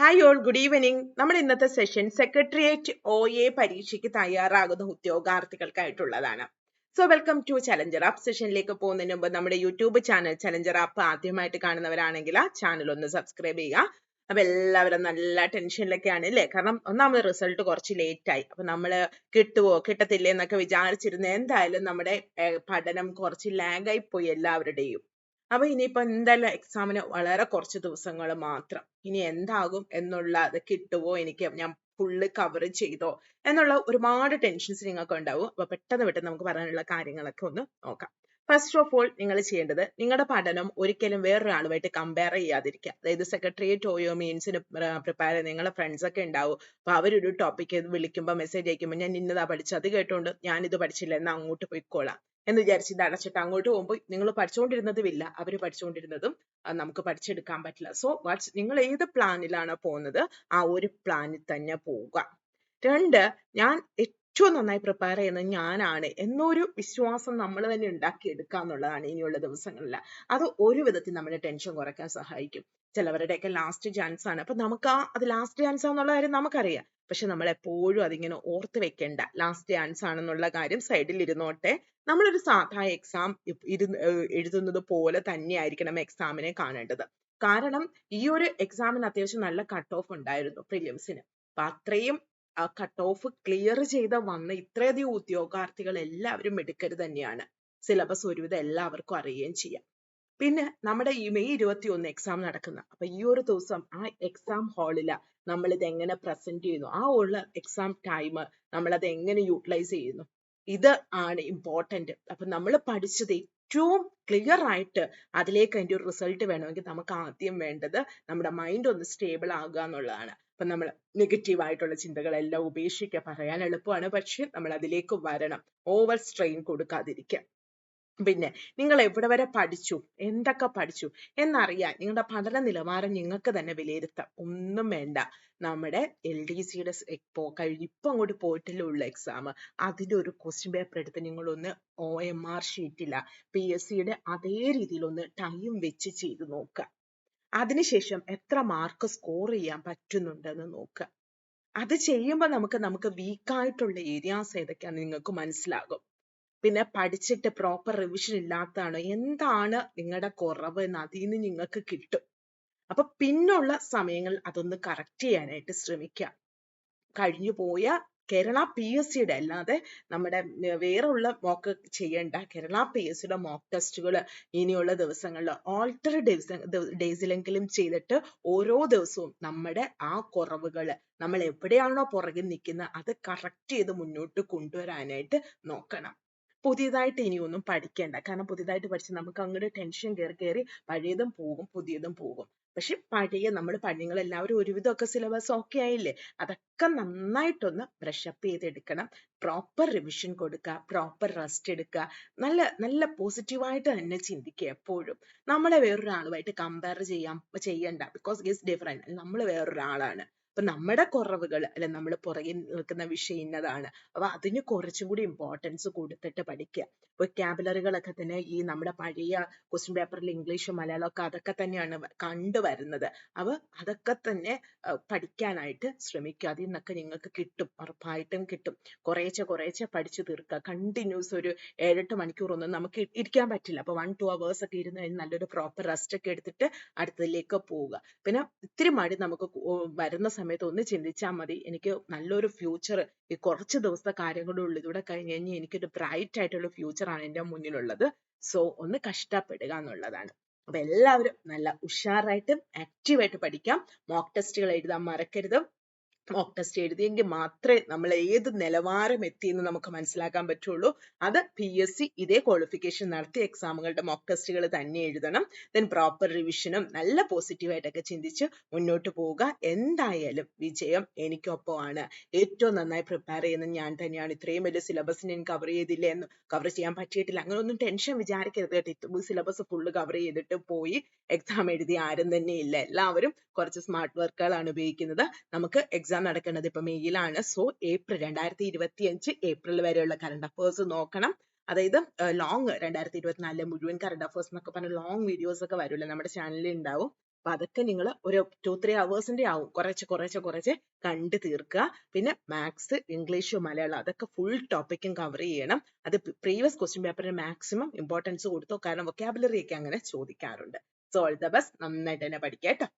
Hi all good evening നമ്മുടെ ഇന്നത്തെ session secretariat O A പരീക്ഷയ്ക്ക് തയ്യാറാകുന്ന ഉദ്യോഗാർത്ഥികൾക്കായിട്ടുള്ളതാണ്. So welcome to challenger app സെഷനിലേക്ക് പോകുന്നതിന് മുമ്പ് നമ്മുടെ യൂട്യൂബ് ചാനൽ ചലഞ്ചർ ആപ്പ് ആദ്യമായിട്ട് കാണുന്നവരാണെങ്കിൽ ആ ചാനൽ ഒന്ന് സബ്സ്ക്രൈബ് ചെയ്യുക. അപ്പൊ എല്ലാവരും നല്ല ടെൻഷനിലൊക്കെയാണ് അല്ലേ? കാരണം ഒന്നാമത് റിസൾട്ട് കുറച്ച് ലേറ്റ് ആയി. അപ്പൊ നമ്മൾ കിട്ടുവോ കിട്ടത്തില്ലേ എന്നൊക്കെ വിചാരിച്ചിരുന്ന എന്തായാലും നമ്മുടെ പഠനം കുറച്ച് ലാഗായി പോയി എല്ലാവരുടെയും. അപ്പൊ ഇനിയിപ്പോ എന്തായാലും എക്സാമിന് വളരെ കുറച്ച് ദിവസങ്ങൾ മാത്രം. ഇനി എന്താകും എന്നുള്ള അത് കിട്ടുവോ എനിക്ക് ഞാൻ ഫുള്ള് കവർ ചെയ്തോ എന്നുള്ള ഒരുപാട് ടെൻഷൻസ് നിങ്ങൾക്ക് ഉണ്ടാവും. അപ്പൊ പെട്ടെന്ന് പെട്ടെന്ന് നമുക്ക് പറയാനുള്ള കാര്യങ്ങളൊക്കെ ഒന്ന് നോക്കാം. ഫസ്റ്റ് ഓഫ് ഓൾ നിങ്ങൾ ചെയ്യേണ്ടത് നിങ്ങളുടെ പഠനം ഒരിക്കലും വേറൊരാളുമായിട്ട് കമ്പയർ ചെയ്യാതിരിക്കുക. അതായത് സെക്രട്ടേറിയറ്റ് ഓയോ മീൻസിന് പ്രിപ്പയർ ചെയ്യുന്ന നിങ്ങളുടെ ഫ്രണ്ട്സ് ഒക്കെ ഉണ്ടാവും. അപ്പൊ അവരൊരു ടോപ്പിക്ക് വിളിക്കുമ്പോൾ മെസ്സേജ് അയക്കുമ്പോൾ ഞാൻ ഇന്നതാ പഠിച്ചത് കേട്ടോണ്ട് ഞാൻ ഇത് പഠിച്ചില്ല എന്നാ അങ്ങോട്ട് പോയിക്കോളാം. എന്ന് വിചാരിച്ച് ഇത് അടച്ചിട്ട് അങ്ങോട്ട് പോകുമ്പോൾ നിങ്ങൾ പഠിച്ചുകൊണ്ടിരുന്നതും ഇല്ല അവർ പഠിച്ചുകൊണ്ടിരുന്നതും നമുക്ക് പഠിച്ചെടുക്കാൻ പറ്റില്ല. സോ വാട്സ് നിങ്ങൾ ഏത് പ്ലാനിലാണ് പോകുന്നത് ആ ഒരു പ്ലാനിൽ തന്നെ പോവുക. രണ്ട് ഞാൻ ഏറ്റവും നന്നായി പ്രിപ്പയർ ചെയ്യുന്നത് ഞാനാണ് എന്നൊരു വിശ്വാസം നമ്മൾ തന്നെ ഉണ്ടാക്കിയെടുക്കുക എന്നുള്ളതാണ് ഇനിയുള്ള ദിവസങ്ങളിൽ. അത് ഒരു വിധത്തിൽ നമ്മുടെ ടെൻഷൻ കുറയ്ക്കാൻ സഹായിക്കും. ചിലവരുടെയൊക്കെ ലാസ്റ്റ് ചാൻസ് ആണ്. അപ്പൊ നമുക്ക് ആ അത് ലാസ്റ്റ് ചാൻസ് ആണെന്നുള്ള കാര്യം നമുക്കറിയാം. പക്ഷെ നമ്മൾ എപ്പോഴും അതിങ്ങനെ ഓർത്ത് വെക്കേണ്ട ലാസ്റ്റ് ചാൻസ് ആണെന്നുള്ള കാര്യം സൈഡിൽ ഇരുന്നോട്ടെ നമ്മളൊരു സാധാ എക്സാം ഇരുന്ന് എഴുതുന്നത് പോലെ തന്നെയായിരിക്കണം എക്സാമിനെ കാണേണ്ടത്. കാരണം ഈ ഒരു എക്സാമിന് അത്യാവശ്യം നല്ല കട്ട് ഓഫ് ഉണ്ടായിരുന്നു പ്രിലിംസിന് അപ്പൊ അത്രയും ആ കട്ട് ഓഫ് ക്ലിയർ ചെയ്ത വന്ന ഇത്രയധികം ഉദ്യോഗാർത്ഥികൾ എല്ലാവരും എടുക്കരുത് തന്നെയാണ്. സിലബസ് ഒരുവിധം എല്ലാവർക്കും അറിയുകയും ചെയ്യാം. പിന്നെ നമ്മുടെ ഈ മെയ് ഇരുപത്തി ഒന്ന് എക്സാം നടക്കുന്ന അപ്പൊ ഈ ഒരു ദിവസം ആ എക്സാം ഹാളില നമ്മൾ ഇത് എങ്ങനെ പ്രസന്റ് ചെയ്യുന്നു ആ ഉള്ള എക്സാം ടൈം നമ്മൾ അത് എങ്ങനെ യൂട്ടിലൈസ് ചെയ്യുന്നു ഇത് ആണ് ഇമ്പോർട്ടന്റ് അപ്പൊ നമ്മൾ പഠിച്ചത് ഏറ്റവും ക്ലിയർ ആയിട്ട് അതിലേക്ക് അതിന്റെ ഒരു റിസൾട്ട് വേണമെങ്കിൽ നമുക്ക് ആദ്യം വേണ്ടത് നമ്മുടെ മൈൻഡ് ഒന്ന് സ്റ്റേബിൾ ആകുക എന്നുള്ളതാണ്. അപ്പം നമ്മൾ നെഗറ്റീവ് ആയിട്ടുള്ള ചിന്തകളെല്ലാം ഉപേക്ഷിക്കുക പറയാൻ എളുപ്പമാണ്. പക്ഷെ നമ്മൾ അതിലേക്ക് വരണം. ഓവർ സ്ട്രെയിൻ കൊടുക്കാതിരിക്കുക. പിന്നെ നിങ്ങൾ എവിടെ വരെ പഠിച്ചു? എന്തൊക്കെ പഠിച്ചു? എന്നറിയാൻ നിങ്ങളുടെ പഠന നിലവാരം നിങ്ങൾക്ക് തന്നെ വിലയിരുത്താം. ഒന്നും വേണ്ട. നമ്മുടെ എൽ ഡി സിയുടെ ഇപ്പോ കഴിഞ്ഞ് ഇപ്പൊ അങ്ങോട്ട് പോയിട്ടല്ലേ ഉള്ള എക്സാം അതിന്റെ ഒരു ക്വസ്റ്റ്യൻ പേപ്പർ എടുത്ത് നിങ്ങളൊന്ന് ഒ എം ആർ ഷീറ്റില പി എസ് സിയുടെ അതേ രീതിയിൽ ഒന്ന് ടൈം വെച്ച് ചെയ്ത് നോക്കുക. അതിനുശേഷം എത്ര മാർക്ക് സ്കോർ ചെയ്യാൻ പറ്റുന്നുണ്ടെന്ന് നോക്കുക. അത് ചെയ്യുമ്പോൾ നമുക്ക് നമുക്ക് വീക്കായിട്ടുള്ള ഏരിയാസ് ഏതൊക്കെയാണെന്ന് നിങ്ങൾക്ക് മനസ്സിലാകും. പിന്നെ പഠിച്ചിട്ട് പ്രോപ്പർ റിവിഷൻ ഇല്ലാത്തതാണോ? എന്താണ് നിങ്ങളുടെ കുറവ് എന്ന് അതിൽ നിന്ന് നിങ്ങൾക്ക് കിട്ടും. അപ്പൊ പിന്നുള്ള സമയങ്ങളിൽ അതൊന്ന് കറക്റ്റ് ചെയ്യാനായിട്ട് ശ്രമിക്കുക കഴിഞ്ഞു പോയ കേരള പി എസ് സിയുടെ അല്ലാതെ നമ്മുടെ വേറെയുള്ള മോക്ക് ചെയ്യേണ്ട കേരള പി എസ് സിയുടെ മോക്ക് ടെസ്റ്റുകൾ ഇനിയുള്ള ദിവസങ്ങളിൽ ഓൾട്ടർ ഡേയ്സിലെങ്കിലും ചെയ്തിട്ട് ഓരോ ദിവസവും നമ്മുടെ ആ കുറവുകൾ നമ്മൾ എവിടെയാണോ പുറകിൽ നിൽക്കുന്നത് അത് കറക്റ്റ് ചെയ്ത് മുന്നോട്ട് കൊണ്ടുവരാനായിട്ട് നോക്കണം. പുതിയതായിട്ട് ഇനി ഒന്നും പഠിക്കേണ്ട. കാരണം പുതിയതായിട്ട് പഠിച്ച നമുക്ക് അങ്ങോട്ട് ടെൻഷൻ കയറി കയറി പഴയതും പോകും പുതിയതും പോകും. പക്ഷെ പഴയ നമ്മൾ പഴയങ്ങൾ എല്ലാവരും ഒരുവിധമൊക്കെ സിലബസ് ഒക്കെ ആയില്ലേ? അതൊക്കെ നന്നായിട്ടൊന്ന് ബ്രഷപ്പ് ചെയ്തെടുക്കണം. പ്രോപ്പർ റിവിഷൻ കൊടുക്കുക പ്രോപ്പർ റെസ്റ്റ് എടുക്കുക. നല്ല നല്ല പോസിറ്റീവായിട്ട് തന്നെ ചിന്തിക്കുക എപ്പോഴും. നമ്മളെ വേറൊരാളുമായിട്ട് കമ്പയർ ചെയ്യാൻ ചെയ്യണ്ട. ബിക്കോസ് ഇസ് ഡിഫറെന്റ് നമ്മൾ വേറൊരാളാണ്. അപ്പൊ നമ്മുടെ കുറവുകൾ അല്ലെ നമ്മൾ പുറകിൽ നിൽക്കുന്ന വിഷയം ഇന്നതാണ്. അപ്പൊ അതിന് കുറച്ചും കൂടി ഇമ്പോർട്ടൻസ് കൊടുത്തിട്ട് പഠിക്കുക വൊക്കാബുലറികളൊക്കെ തന്നെ ഈ നമ്മുടെ പഴയ ക്വസ്റ്റ്യൻ പേപ്പറിൽ ഇംഗ്ലീഷും മലയാളം ഒക്കെ അതൊക്കെ തന്നെയാണ് കണ്ടുവരുന്നത് അപ്പൊ അതൊക്കെ തന്നെ പഠിക്കാനായിട്ട് ശ്രമിക്കുക അതിൽ നിന്നൊക്കെ നിങ്ങൾക്ക് കിട്ടും. ഉറപ്പായിട്ടും കിട്ടും. കുറേശ്ശെ കുറേശ്ശെ പഠിച്ചു തീർക്കുക കണ്ടിന്യൂസ് ഒരു ഏഴെട്ട് മണിക്കൂറൊന്നും നമുക്ക് ഇരിക്കാൻ പറ്റില്ല. അപ്പൊ വൺ ടു അവേഴ്സ് ഒക്കെ ഇരുന്ന് കഴിഞ്ഞ് നല്ലൊരു പ്രോപ്പർ റെസ്റ്റ് ഒക്കെ എടുത്തിട്ട് അടുത്തതിലേക്ക് പോവുക. പിന്നെ ഇത്തിരി മടി നമുക്ക് വരുന്ന സമയത്ത് ഒന്ന് ചിന്തിച്ചാൽ മതി. എനിക്ക് നല്ലൊരു ഫ്യൂച്ചർ ഈ കുറച്ച് ദിവസത്തെ ഇതൂടെ കഴിഞ്ഞ് കഴിഞ്ഞ് എനിക്കൊരു ബ്രൈറ്റ് ആയിട്ടുള്ള ഫ്യൂച്ചർ ആണ് എന്റെ മുന്നിലുള്ളത്. സോ ഒന്ന് കഷ്ടപ്പെടുക എന്നുള്ളതാണ്. അപ്പൊ എല്ലാവരും നല്ല ഉഷാറായിട്ട് ആക്റ്റീവായിട്ട് പഠിക്കാം. മോക്ക് ടെസ്റ്റുകൾ എഴുതാൻ മറക്കരുത്. മോക്ക് ടെസ്റ്റ് എഴുതിയെങ്കിൽ മാത്രമേ നമ്മൾ ഏത് നിലവാരം എത്തിയെന്ന് നമുക്ക് മനസ്സിലാക്കാൻ പറ്റുള്ളൂ. അത് പി എസ് സി ഇതേ ക്വാളിഫിക്കേഷൻ നടത്തിയ എക്സാമുകളുടെ മോക്ക് ടെസ്റ്റുകൾ തന്നെ എഴുതണം. ദെൻ പ്രോപ്പർ റിവിഷനും നല്ല പോസിറ്റീവായിട്ടൊക്കെ ചിന്തിച്ച് മുന്നോട്ട് പോവുക. എന്തായാലും വിജയം എനിക്കൊപ്പമാണ്. ഏറ്റവും നന്നായി പ്രിപ്പയർ ചെയ്യുന്നത് ഞാൻ തന്നെയാണ്. ഇത്രയും വലിയ സിലബസ് ഞാൻ കവർ ചെയ്തില്ല എന്ന് കവർ ചെയ്യാൻ പറ്റിയിട്ടില്ല. അങ്ങനെ ഒന്നും ടെൻഷൻ വിചാരിക്കരുത് കേട്ടോ. സിലബസ് ഫുള്ള് കവർ ചെയ്തിട്ട് പോയി എക്സാം എഴുതി ആരും തന്നെ ഇല്ല. എല്ലാവരും കുറച്ച് സ്മാർട്ട് വർക്കുകളാണ് ഉപയോഗിക്കുന്നത്. നമുക്ക് എക്സാം നടക്കുന്നത് ഇപ്പൊ മെയ്യിലാണ് സോ ഏപ്രിൽ രണ്ടായിരത്തി ഇരുപത്തി അഞ്ച് ഏപ്രിൽ വരെയുള്ള കറണ്ട് അഫേഴ്സ് നോക്കണം. അതായത് ലോങ് രണ്ടായിരത്തി ഇരുപത്തിനാലിലെ മുഴുവൻ കറണ്ട് അഫേഴ്സ് എന്നൊക്കെ പറഞ്ഞ ലോങ് വീഡിയോസ് ഒക്കെ വരുമല്ലോ നമ്മുടെ ചാനലിൽ ഉണ്ടാവും അപ്പൊ അതൊക്കെ നിങ്ങൾ ഒരു ടു ത്രീ അവേഴ്സിന്റെ ആവും. കുറച്ച് കുറച്ച് കുറച്ച് കണ്ട് തീർക്കുക. പിന്നെ മാത്സ് ഇംഗ്ലീഷ് മലയാളം അതൊക്കെ ഫുൾ ടോപ്പിക്കും കവർ ചെയ്യണം. അത് പ്രീവിയസ് ക്വസ്റ്റ്യൻ പേപ്പറിന് മാക്സിമം ഇമ്പോർട്ടൻസ് കൊടുത്തോ കാരണം വൊക്കാബുലറി ഒക്കെ അങ്ങനെ ചോദിക്കാറുണ്ട്. സോ ഓൾ ദ ബെസ്റ്റ് നന്നായിട്ട് തന്നെ പഠിക്കുക കേട്ടോ.